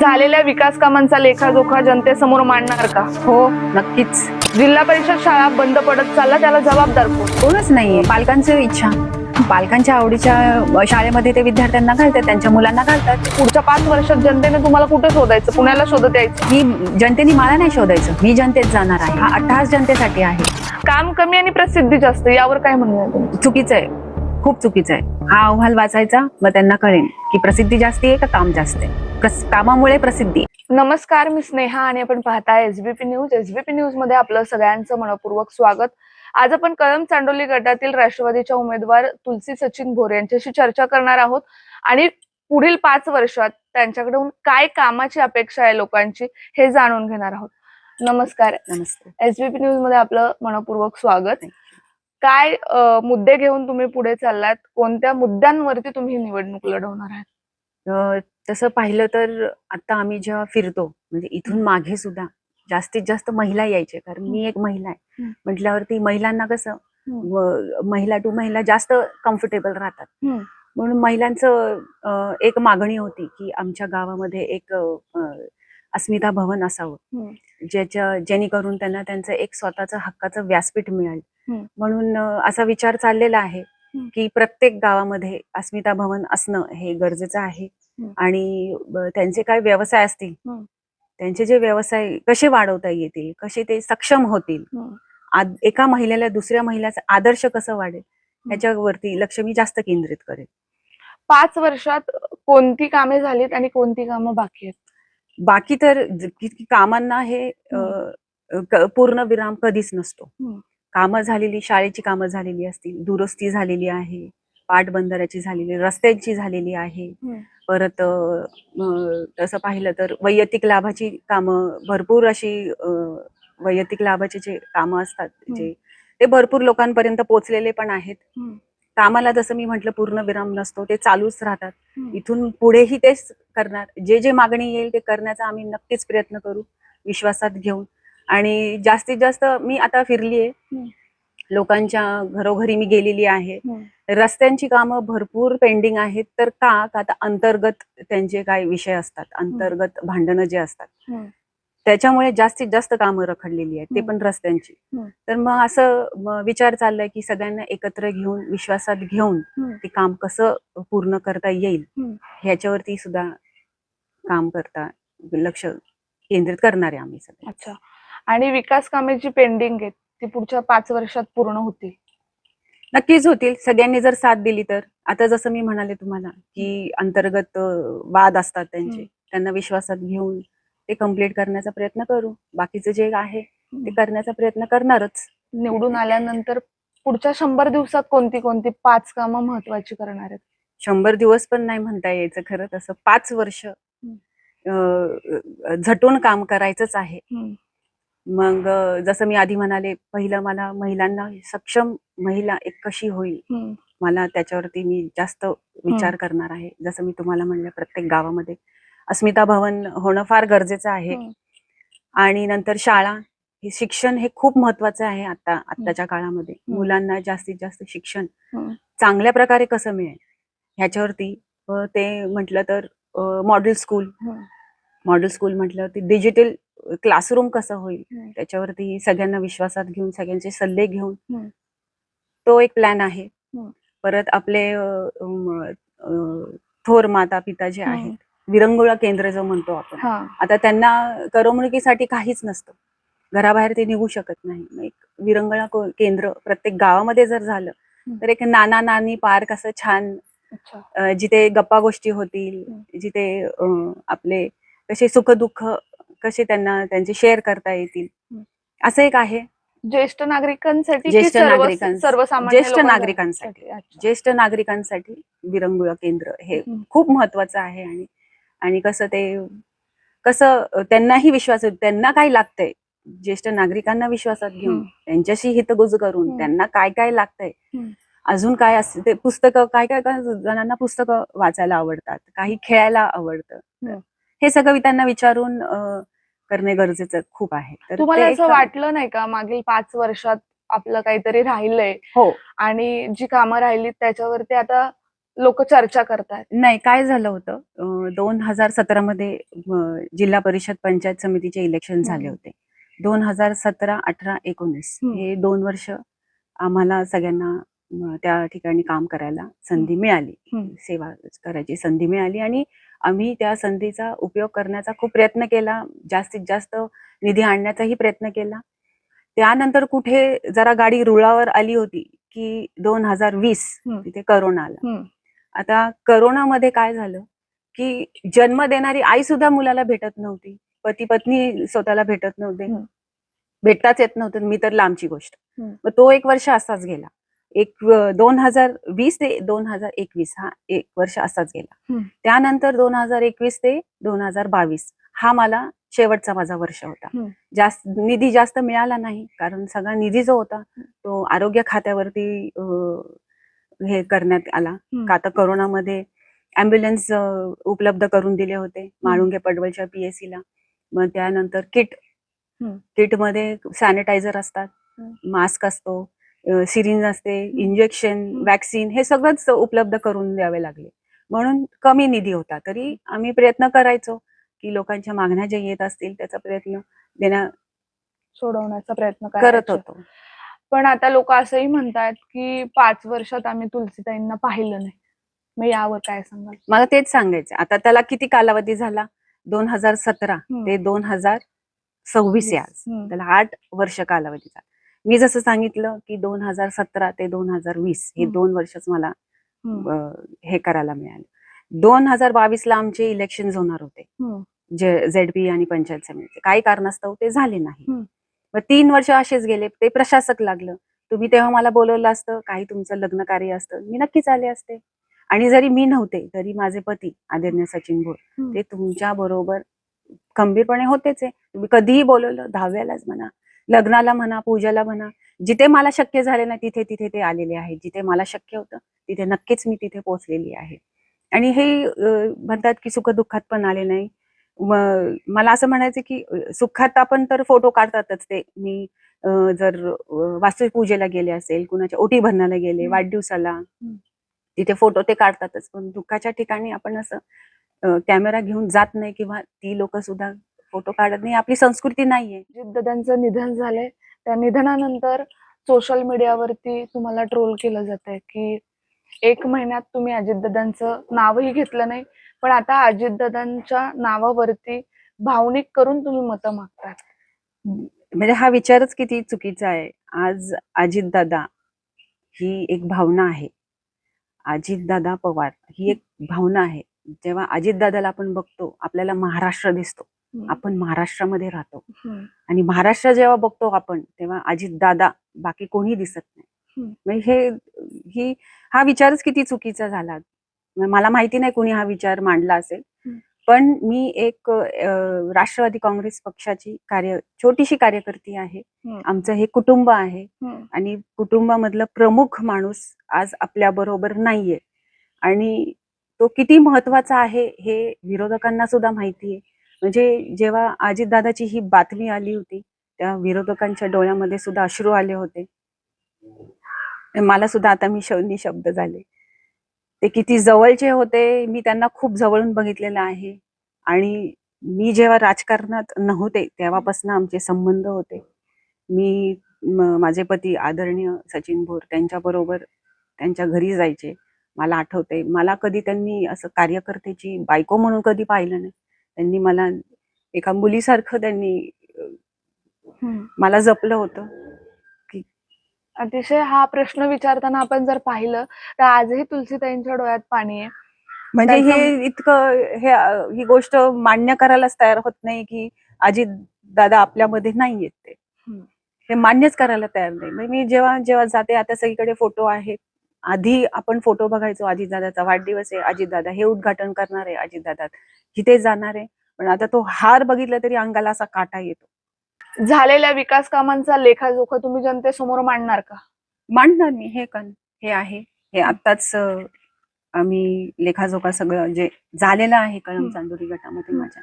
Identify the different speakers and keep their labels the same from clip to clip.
Speaker 1: झालेल्या विकास कामांचा लेखाजोखा जनतेसमोर मांडणार का?
Speaker 2: हो नक्कीच.
Speaker 1: जिल्हा परिषद शाळा बंद पडत चालला त्याला जबाबदार कोण?
Speaker 2: कोणच नाहीये. पालकांची इच्छा. पालकांच्या आवडीच्या शाळेमध्ये ते विद्यार्थ्यांना घालतात त्यांच्या मुलांना घालतात.
Speaker 1: पुढच्या पाच वर्षात जनतेने तुम्हाला कुठे शोधायचं? पुण्याला शोधत यायचं?
Speaker 2: मी जनतेने मला नाही शोधायचं. मी जनतेत जाणार आहे. हा अट्टहास जनतेसाठी आहे.
Speaker 1: काम कमी आणि प्रसिद्धी जास्त यावर काय म्हणणं?
Speaker 2: चुकीचं आहे. खूप चुकीचं आहे. हा अहवाल वाचायचा मग त्यांना कळेल की प्रसिद्धी जास्ती आहे का काम जास्त आहे. प्रस- कामामुळे प्रसिद्धी
Speaker 1: नमस्कार मी स्नेहा आणि आपण पाहताय एसबीपी न्यूज एसबीपी न्यूजमध्ये आपलं सगळ्यांचं मनपूर्वक स्वागत. आज आपण कळम चांडोली गटातील राष्ट्रवादीच्या उमेदवार तुलसी सचिन भोरे यांच्याशी चर्चा करणार आहोत. आणि पुढील पाच वर्षात त्यांच्याकडून काय कामाची अपेक्षा आहे लोकांची हे जाणून घेणार आहोत. नमस्कार.
Speaker 2: नमस्ते
Speaker 1: एसबीपी न्यूजमध्ये आपलं मनपूर्वक स्वागत. काय मुद्दे घेऊन तुम्ही पुढे चाललात? कोणत्या मुद्द्यांवरती तुम्ही निवडणूक लढवणार आहात?
Speaker 2: तसं पाहिलं तर आता आम्ही जेव्हा फिरतो म्हणजे इथून मागे सुद्धा जास्तीत जास्त महिला यायचे कारण मी एक महिला आहे. म्हटल्यावरती महिलांना कसं महिला टू महिला जास्त कम्फर्टेबल राहतात. म्हणून महिलांचं एक मागणी होती की आमच्या गावामध्ये एक अस्मिता भवन असावं. ज्याच्या जेणेकरून त्यांना त्यांचं एक स्वतःचं हक्काचं व्यासपीठ मिळेल. म्हणून असा विचार चाललेला आहे. की प्रत्येक गावामध्ये अस्मिता भवन असणं हे गरजेचं आहे. आणि त्यांचे काय व्यवसाय असतील. त्यांचे जे व्यवसाय कसे वाढवता येतील कसे ते सक्षम होतील एका महिलेला दुसऱ्या महिलाचा आदर्श कसं वाढेल ह्याच्यावरती लक्ष मी जास्त केंद्रित करेल
Speaker 1: पाच वर्षात कोणती कामे झालीत आणि कोणती कामं बाकी आहेत
Speaker 2: बाकी तर कामांना हे पूर्ण विराम कधीच नसतो. कामं झालेली शाळेची कामं झालेली असतील दुरुस्ती झालेली आहे पाटबंधाऱ्याची झालेली रस्त्यांची झालेली आहे. परत तसं पाहिलं तर वैयक्तिक लाभाची कामं भरपूर अशी वैयक्तिक लाभाचे जे कामं असतात जे ते भरपूर लोकांपर्यंत पोहोचलेले पण आहेत. कामाला जसं मी म्हटलं पूर्ण विराम नसतो ते चालूच राहतात. इथून पुढेही तेच करणार जे जे मागणी येईल ते करण्याचा आम्ही नक्कीच प्रयत्न करू विश्वासात घेऊन आणि जास्तीत जास्त मी आता फिरली आहे
Speaker 1: हम्म.
Speaker 2: लोकांच्या घरोघरी मी गेलेली आहे. रस्त्यांची कामं भरपूर पेंडिंग आहेत तर का आता अंतर्गत त्यांचे काय विषय असतात अंतर्गत भांडणं जे असतात. त्याच्यामुळे जास्तीत जास्त कामं रखडलेली आहेत ते. पण रस्त्यांची. तर मग असं विचार चाललाय की सगळ्यांना एकत्र घेऊन विश्वासात घेऊन. ते काम कसं पूर्ण करता येईल. ह्याच्यावरती सुद्धा काम करता लक्ष केंद्रित करणार आहे आम्ही सगळे
Speaker 1: अच्छा आणि विकास कामे जी पेंडिंग आहेत ती पुढच्या पाच वर्षात पूर्ण होतील
Speaker 2: नक्कीच होतील सगळ्यांनी जर साथ दिली तर आता जसं मी म्हणाले तुम्हाला की अंतर्गत वाद असतात त्यांचे. त्यांना विश्वासात घेऊन ते कंप्लीट करण्याचा प्रयत्न करू. बाकीचं जे आहे ते करण्याचा प्रयत्न करणारच.
Speaker 1: निवडून आल्यानंतर पुढच्या शंभर दिवसात कोणती कोणती पाच कामं महत्वाची करणार आहेत?
Speaker 2: शंभर दिवस पण नाही म्हणता यायचं खरं तसं. पाच वर्ष झटून काम करायचंच आहे. मग जसं मी आधी म्हणाले पहिलं मला महिलांना सक्षम महिला एक कशी होईल. मला त्याच्यावरती मी जास्त विचार करणार आहे. जसं मी तुम्हाला म्हणलं प्रत्येक गावामध्ये अस्मिता भवन होणं फार गरजेचं आहे. आणि नंतर शाळा हे शिक्षण हे खूप महत्वाचं आहे आता आत्ताच्या काळामध्ये. मुलांना जास्तीत जास्त शिक्षण. चांगल्या प्रकारे कसं मिळेल ह्याच्यावरती ते म्हटलं तर मॉडेल स्कूल. मॉडेल स्कूल म्हटल्यावरती डिजिटल क्लासरूम कसं होईल. त्याच्यावरती सगळ्यांना विश्वासात घेऊन सगळ्यांचे सल्ले घेऊन. तो एक प्लॅन आहे. परत आपले थोर माता पिता जे. आहेत विरंगुळा केंद्र जो म्हणतो आपण
Speaker 1: हा
Speaker 2: आता त्यांना करमणुकीसाठी काहीच नसतं घराबाहेर ते निघू शकत नाही एक विरंगुळा केंद्र प्रत्येक गावामध्ये जर झालं. तर एक नाना नानी पार्क असं छान जिथे गप्पा गोष्टी होतील जिथे आपले कसे सुख दुःख कसे त्यांना त्यांचे शेअर करता येतील. असं एक आहे
Speaker 1: ज्येष्ठ नागरिकांसाठी
Speaker 2: ज्येष्ठ
Speaker 1: सर्व-
Speaker 2: नागरिकांस-
Speaker 1: सर्वसामान्य
Speaker 2: ज्येष्ठ? नागरिकांसाठी. ज्येष्ठ नागरिकांसाठी विरंगुळा केंद्र हे. खूप महत्वाचं आहे आणि आणि कसं ते कसं त्यांनाही विश्वास त्यांना काय लागतंय ज्येष्ठ नागरिकांना विश्वासात घेऊन. त्यांच्याशी हितगुज करून. त्यांना काय काय लागतंय. अजून काय असते ते पुस्तकं काय काय जणांना पुस्तकं वाचायला आवडतात काही खेळायला आवडतं. हे सगळं त्यांना विचारून करणे गरजेचं खूप आहे तर
Speaker 1: तुम्हाला असं वाटलं नाही का मागील पाच वर्षात आपलं काहीतरी राहिलंय
Speaker 2: हो
Speaker 1: आणि जी कामं राहिली त्याच्यावरती आता लोक चर्चा करतायत
Speaker 2: नाही काय झालं होतं दोन हजार सतरा मध्ये जिल्हा परिषद पंचायत समितीचे इलेक्शन झाले. होते दोन हजार सतरा अठरा एकोणीस. हे दोन वर्ष आम्हाला सगळ्यांना त्या ठिकाणी काम करायला संधी मिळाली. सेवा करायची संधी मिळाली आणि आम्ही त्या संधीचा उपयोग करण्याचा खूप प्रयत्न केला जास्तीत जास्त निधी आणण्याचाही प्रयत्न केला त्यानंतर कुठे जरा गाडी रुळावर आली होती की दोन हजार वीस. तिथे करोना आला. आता करोनामध्ये काय झालं की जन्म देणारी आई सुद्धा मुलाला भेटत नव्हती. पती पत्नी स्वतःला भेटत नव्हते. भेटताच येत नव्हतं. मी तर लांबची गोष्ट. मग तो एक वर्ष असाच गेला. एक दोन हजार वीस ते दोन हजार एकवीस हा एक वर्ष असाच गेला. त्यानंतर दोन हजार एकवीस ते दोन हजार बावीस हा मला शेवटचा माझा वर्ष होता. जास्त निधी जास्त मिळाला नाही. कारण सगळा निधी जो होता तो आरोग्य खात्यावरती हे करण्यात आला. का आता करोनामध्ये अँब्युलन्स उपलब्ध करून दिले होते माळुंगे पडवलच्या पीएससी ला मग त्यानंतर किट. किटमध्ये सॅनिटायझर असतात. मास्क असतो सिरिंज असते इंजेक्शन. वॅक्सिन हे सगळंच उपलब्ध करून द्यावे लागले म्हणून कमी निधी होता तरी आम्ही प्रयत्न करायचो की लोकांच्या मागण्या ज्या येत असतील त्याचा प्रयत्न देण्या
Speaker 1: सोडवण्याचा प्रयत्न
Speaker 2: करत. होतो
Speaker 1: पण आता लोक असंही म्हणतायत की पाच वर्षात आम्ही तुलसीताईंना पाहिलं नाही. मग यावर काय सांगाल?
Speaker 2: मला तेच सांगायचं आता त्याला किती कालावधी झाला? दोन हजार सतरा. ते दोन हजार सव्वीस या आज. त्याला आठ वर्ष कालावधीचा मी जसं सांगितलं की दोन हजार सतरा ते दोन हजार वीस हे. दोन वर्षच मला हे करायला मिळालं. दोन हजार बावीस ला आमचे इलेक्शन होणार होते.
Speaker 1: हम्म.
Speaker 2: जे झेडपी आणि पंचायत समितीचे. काही कारणास्तव ते झाले नाही. मग तीन वर्ष असेच गेले ते प्रशासक लागलं. तुम्ही तेव्हा मला बोलवलं असतं काही तुमचं लग्न कार्य असतं. मी नक्कीच आले असते. आणि जरी मी नव्हते तरी माझे पती आदरणीय सचिन भोर. ते तुमच्या बरोबर खंबीरपणे होतेच आहे. तुम्ही कधीही बोलवलं दहाव्यालाच म्हणा लग्नाला म्हणा पूजाला म्हणा जिथे मला शक्य झाले ना तिथे तिथे ते आलेले आहेत. जिथे मला शक्य होतं तिथे नक्कीच मी तिथे पोहोचलेली आहे. आणि हे म्हणतात की सुखदुःखात पण आले नाही. मला असं म्हणायचं की सुखात आपण तर फोटो काढतातच ते. मी जर अं, वास्तुपूजेला गेले असेल कुणाच्या ओटी भरण्याला गेले. वाढदिवसाला तिथे फोटो ते काढतातच. पण दुःखाच्या ठिकाणी आपण असं कॅमेरा घेऊन जात नाही किंवा ती लोक सुद्धा फोटो काढत नाही. आपली संस्कृती नाहीये.
Speaker 1: अजितदादांचं निधन झालंय त्या निधनानंतर सोशल मीडियावरती तुम्हाला ट्रोल केलं जात की एक महिन्यात तुम्ही अजितदादांचं नावही घेतलं नाही पण आता अजितदादांच्या नावावरती भावनिक करून तुम्ही मतं मागताय
Speaker 2: म्हणजे हा विचारच किती चुकीचा आहे. आज अजितदादा ही एक भावना आहे. अजितदादा पवार ही एक भावना आहे. जेव्हा अजितदादाला आपण बघतो आपल्याला महाराष्ट्र दिसतो. आपण महाराष्ट्रामध्ये राहतो. आणि महाराष्ट्र जेव्हा बघतो आपण तेव्हा अजितदादा बाकी कोणी दिसत नाही. म्हणजे हे ही हा विचारच किती चुकीचा झाला. मला माहिती नाही कोणी हा विचार मांडला असेल. पण मी एक राष्ट्रवादी काँग्रेस पक्षाची कार्य छोटीशी कार्यकर्ती आहे. आमचं हे कुटुंब आहे. आणि कुटुंबामधलं प्रमुख माणूस आज आपल्या बरोबर नाहीये. आणि तो किती महत्त्वाचा आहे हे विरोधकांना सुद्धा माहिती आहे म्हणजे जेव्हा अजितदादाची ही बातमी आली होती त्या विरोधकांच्या डोळ्यामध्ये सुद्धा अश्रू आले होते. मला सुद्धा आता मी शब्द झाले. ते किती जवळचे होते मी त्यांना खूप जवळून बघितलेलं आहे. आणि मी जेव्हा राजकारणात नव्हते तेव्हापासून आमचे संबंध होते. मी माझे पती आदरणीय सचिन भोर त्यांच्या बरोबर त्यांच्या घरी जायचे. मला आठवते मला कधी त्यांनी असं कार्यकर्त्याची बायको म्हणून कधी पाहिलं नाही. त्यांनी मला एका मुलीसारखं त्यांनी. मला जपलं होतं.
Speaker 1: अतिशय हा प्रश्न विचारताना आपण जर पाहिलं तर आजही तुलसीताईंच्या डोळ्यात पाणी आहे.
Speaker 2: म्हणजे हे इतकं हे ही गोष्ट मान्य करायलाच तयार होत नाही की अजित दादा आपल्यामध्ये नाहीयेत ते.
Speaker 1: हम्म.
Speaker 2: हे मान्यच करायला तयार नाही. म्हणजे मी जेव्हा जेव्हा जाते आता सगळीकडे फोटो आहेत. आधी आपण फोटो बघायचो अजितदादाचा वाढदिवस आहे अजितदादा हे उद्घाटन करणार आहे अजितदादा तिथे जाणार आहे. पण आता तो हार बघितला तरी अंगाला असा काटा येतो.
Speaker 1: झालेल्या विकास कामांचा लेखाजोखा तुम्ही जनतेसमोर मांडणार का
Speaker 2: मांडणार मी हे कन हे आहे हे आत्ताच अं, आम्ही लेखाजोखा सगळं जे झालेलं आहे कळम. चांदोरी गटामध्ये. माझ्या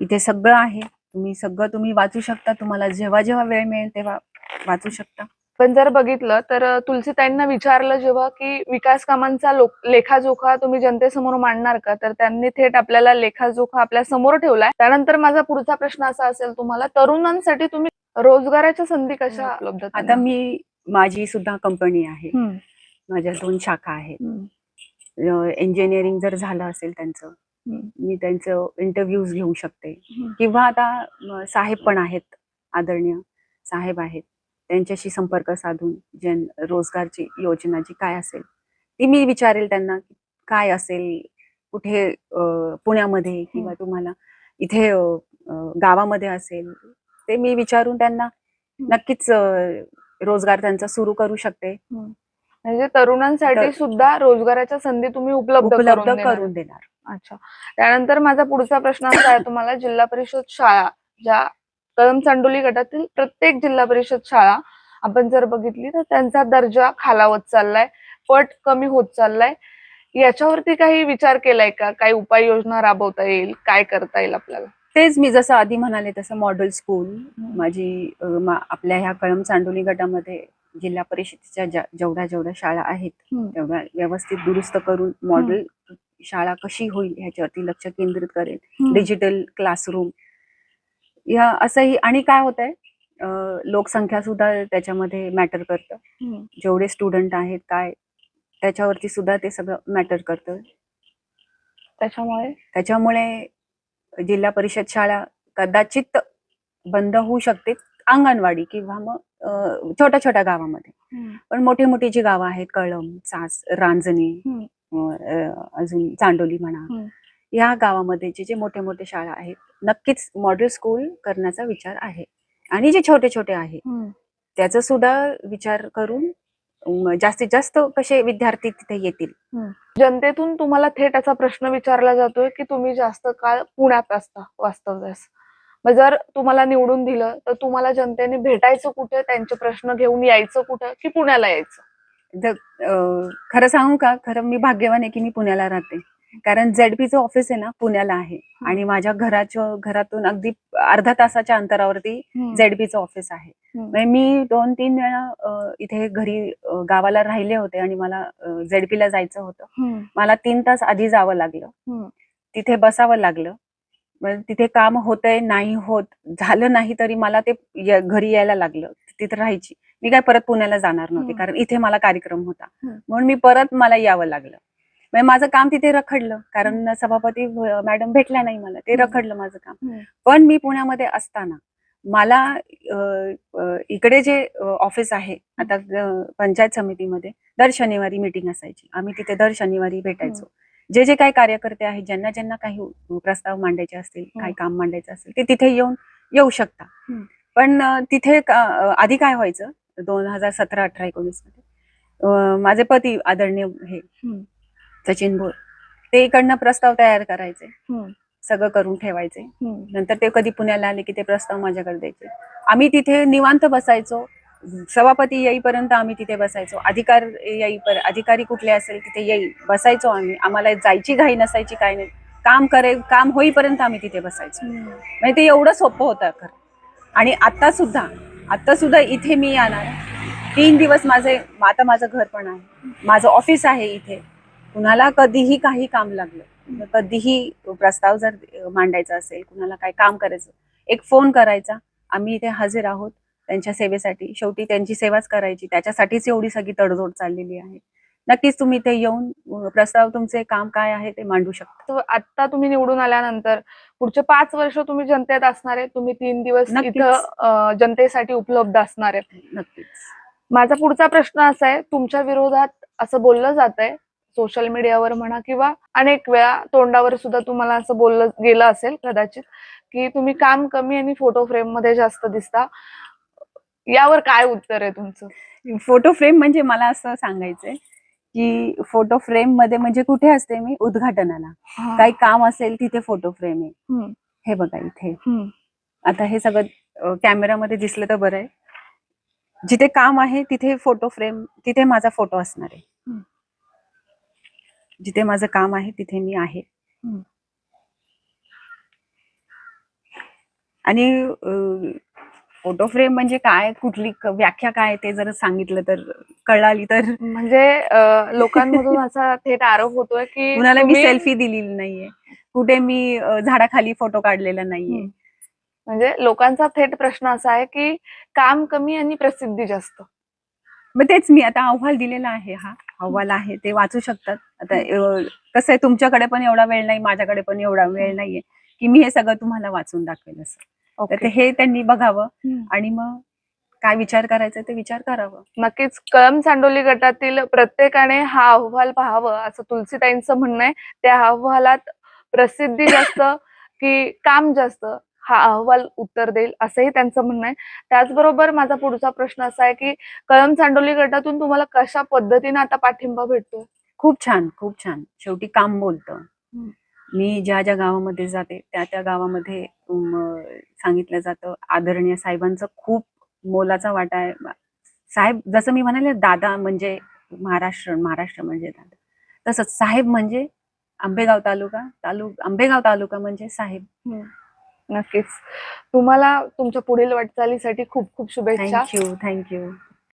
Speaker 2: इथे सगळं आहे तुम्ही सगळं तुम्ही वाचू शकता तुम्हाला जेव्हा जेव्हा वेळ मिळेल तेव्हा वाचू शकता
Speaker 1: पण जर बघितलं तर तुलसीताईंना विचारलं जेव्हा की विकास कामांचा लेखाजोखा तुम्ही जनतेसमोर मांडणार का? तर त्यांनी थेट आपल्याला लेखाजोखा आपल्यासमोर ठेवलाय. त्यानंतर माझा पुढचा प्रश्न असा असेल तुम्हाला तरुणांसाठी तुम्ही रोजगाराच्या संधी कशा उपलब्ध
Speaker 2: आता? मी माझी सुद्धा कंपनी आहे. माझ्या दोन शाखा आहेत. इंजिनिअरिंग जर झालं असेल त्यांचं मी त्यांचं इंटरव्ह्यूज घेऊ शकते. किंवा आता साहेब पण आहेत आदरणीय साहेब आहेत. त्यांच्याशी संपर्क साधून जन रोजगारची योजना जी काय असेल ती मी विचारेल त्यांना काय असेल कुठे पुण्यामध्ये किंवा तुम्हाला इथे गावामध्ये असेल ते मी विचारून त्यांना नक्कीच रोजगार त्यांचा सुरू करू शकते.
Speaker 1: म्हणजे तरुणांसाठी
Speaker 2: तर-
Speaker 1: सुद्धा रोजगाराच्या संधी तुम्ही उपलब्ध
Speaker 2: उपलब्ध.
Speaker 1: करून देणार. अच्छा. त्यानंतर माझा पुढचा प्रश्न असा आहे तुम्हाला जिल्हा परिषद शाळा ज्या कळम चांडोली गटातील प्रत्येक जिल्हा परिषद शाळा आपण जर बघितली तर त्यांचा दर्जा खालावत चाललाय पट कमी होत चाललाय. याच्यावरती काही विचार केलाय का? काही उपाययोजना राबवता येईल? काय करता येईल आपल्याला?
Speaker 2: तेच मी जसं आधी म्हणाले तसं मॉडेल स्कूल माझी आपल्या ह्या कळम चांडोली गटामध्ये जिल्हा परिषदेच्या जेवढ्या जेवढ्या शाळा आहेत. तेवढ्या व्यवस्थित दुरुस्त करून मॉडेल शाळा कशी होईल ह्याच्यावरती लक्ष केंद्रित करेल. डिजिटल क्लासरूम या असंही आणि काय होत आहे लोकसंख्या सुद्धा त्याच्यामध्ये मॅटर करतं. जेवढे स्टुडंट आहेत काय त्याच्यावरती सुद्धा ते सगळं मॅटर करतं
Speaker 1: त्याच्यामुळे
Speaker 2: त्याच्यामुळे जिल्हा परिषद शाळा कदाचित बंद होऊ शकते अंगणवाडी किंवा मग छोट्या छोट्या गावामध्ये. पण मोठी मोठी जी गावं आहेत कळम सास रांजणे अजून चांडोली म्हणा. या गावामध्ये जे जे मोठे मोठे शाळा आहेत नक्कीच मॉडेल स्कूल करण्याचा विचार आहे. आणि जे छोटे छोटे आहेत
Speaker 1: हम्म.
Speaker 2: त्याचा सुद्धा विचार करून जास्तीत जास्त कसे विद्यार्थी तिथे येतील?
Speaker 1: जनतेतून तुम्हाला थेट असा प्रश्न विचारला जातोय की तुम्ही जास्त काळ पुण्यात असता वास्तव्यास. मग जर तुम्हाला निवडून दिलं तर तुम्हाला जनतेने भेटायचं कुठे त्यांचे प्रश्न घेऊन यायचं कुठं की पुण्याला यायचं?
Speaker 2: खरं सांगू का? खरं मी भाग्यवान आहे की मी पुण्याला राहते. कारण झेडपीचं ऑफिस आहे ना पुण्याला आहे. आणि माझ्या घराच्या घरातून अगदी अर्धा तासाच्या अंतरावरती झेडपीचं ऑफिस आहे. म्हणजे मी दोन तीन वेळा इथे घरी गावाला राहिले होते आणि मला झेडपीला जायचं होतं. मला तीन तास आधी जावं लागलं. तिथे बसावं लागलं. तिथे काम होतंय नाही होत झालं नाही तरी मला ते घरी यायला लागलं. तिथे राहायची. मी काय परत पुण्याला जाणार नव्हते. कारण इथे मला कार्यक्रम होता. म्हणून मी परत मला यावं लागलं. म्हणजे माझं काम तिथे रखडलं. कारण सभापती मॅडम भेटल्या नाही मला. ते. रखडलं माझं काम. पण मी पुण्यामध्ये असताना मला इकडे जे ऑफिस आहे आता पंचायत समितीमध्ये दर शनिवारी मीटिंग असायची. आम्ही तिथे दर शनिवारी भेटायचो. जे जे काही कार्यकर्ते आहेत ज्यांना ज्यांना काही प्रस्ताव मांडायचे असतील काही काम मांडायचं असेल ते तिथे येऊन येऊ शकता. पण तिथे का- आधी काय व्हायचं? दोन हजार सतरा अठरा एकोणीसमध्ये माझे पती आदरणीय हे. सचिन भोर ते इकडनं प्रस्ताव तयार करायचे. सगळं करून ठेवायचे. नंतर ते कधी पुण्याला आले की ते प्रस्ताव माझ्याकडे द्यायचे. आम्ही तिथे निवांत बसायचो. सभापती येईपर्यंत आम्ही तिथे बसायचो. अधिकार येईपर्यंत अधिकारी कुठले असेल तिथे येई बसायचो आम्ही. आम्हाला जायची घाई नसायची काय नाही. काम करे काम होईपर्यंत आम्ही तिथे बसायचो. म्हणजे ते एवढं सोपं होतं खरं. आणि आता सुद्धा आता सुद्धा इथे मी येणार. तीन दिवस माझे आता माझं घर पण आहे. माझं ऑफिस आहे इथे. कुणाला कधीही काही काम लागलं कधीही प्रस्ताव जर मांडायचा असेल कुणाला काय काम करायचं एक फोन करायचा आम्ही इथे हजर आहोत त्यांच्या सेवेसाठी. शेवटी त्यांची सेवाच करायची. त्याच्यासाठीच एवढी सगळी तडजोड चाललेली आहे. नक्कीच तुम्ही इथे येऊन प्रस्ताव तुमचे काम काय आहे ते मांडू शकता.
Speaker 1: आता तुम्ही निवडून आल्यानंतर पुढचे पाच वर्ष तुम्ही जनतेत असणार आहे तुम्ही तीन दिवस. इथं जनतेसाठी उपलब्ध असणार. आहे
Speaker 2: नक्कीच.
Speaker 1: माझा पुढचा प्रश्न असा आहे तुमच्या विरोधात असं बोललं जात आहे सोशल मीडियावर म्हणा किंवा अनेक वेळा तोंडावर सुद्धा तुम्हाला असं बोललं गेलं असेल कदाचित की तुम्ही काम कमी आणि फोटो फ्रेममध्ये जास्त दिसता. यावर काय उत्तर आहे तुमचं?
Speaker 2: फोटो फ्रेम म्हणजे मला असं सांगायचंय की फोटो फ्रेममध्ये म्हणजे कुठे असते मी? उद्घाटनाला. काही काम असेल तिथे फोटो फ्रेम आहे. हे बघा इथे. आता हे सगळं कॅमेरामध्ये दिसलं तर बरं आहे. जिथे काम आहे तिथे फोटो फ्रेम तिथे माझा फोटो असणार आहे. जिथे माझं काम आहे तिथे मी आहे. आणि फोटो फ्रेम म्हणजे काय? कुठली व्याख्या काय? ते जर सांगितलं तर कळाली तर.
Speaker 1: म्हणजे लोकांमधून असा थेट आरोप होतोय की
Speaker 2: कुणाला मी सेल्फी दिलेली नाहीये. कुठे मी झाडाखाली फोटो काढलेला नाहीये.
Speaker 1: म्हणजे लोकांचा थेट प्रश्न असा आहे की काम कमी आणि प्रसिद्धी जास्त.
Speaker 2: मग तेच मी आता अहवाल दिलेला आहे हा. अहवाल आहे ते वाचू शकतात. आता कसं आहे तुमच्याकडे पण एवढा वेळ नाही माझ्याकडे पण एवढा वेळ नाहीये की मी हे सगळं तुम्हाला वाचून दाखवेल असं. तर हे त्यांनी बघावं. आणि मग काय विचार करायचा ते विचार करावं.
Speaker 1: नक्कीच कळम चांडोली गटातील प्रत्येकाने हा अहवाल पाहावं असं तुलसीताईंचं म्हणणं आहे. त्या अहवालात प्रसिद्धी जास्त की काम जास्त हा अहवाल उत्तर देईल असंही त्यांचं म्हणणं आहे. त्याचबरोबर माझा पुढचा प्रश्न असा आहे की कळम चांडोली गटातून तुम्हाला कशा पद्धतीने आता पाठिंबा भेटतोय?
Speaker 2: खूप छान खूप छान. शेवटी काम बोलतं. मी ज्या ज्या गावामध्ये जाते त्या त्या गावामध्ये सांगितलं जातं आदरणीय साहेबांचा खूप मोलाचा वाटा आहे. साहेब जसं मी म्हणाले दादा म्हणजे महाराष्ट्र महाराष्ट्र म्हणजे दादा. तसंच साहेब म्हणजे आंबेगाव तालुका तालुक आंबेगाव तालुका म्हणजे साहेब.
Speaker 1: नक्कीच. तुम्हाला तुमच्या पुढील वाटचालीसाठी खूप खूप शुभेच्छा.
Speaker 2: Thank you thank you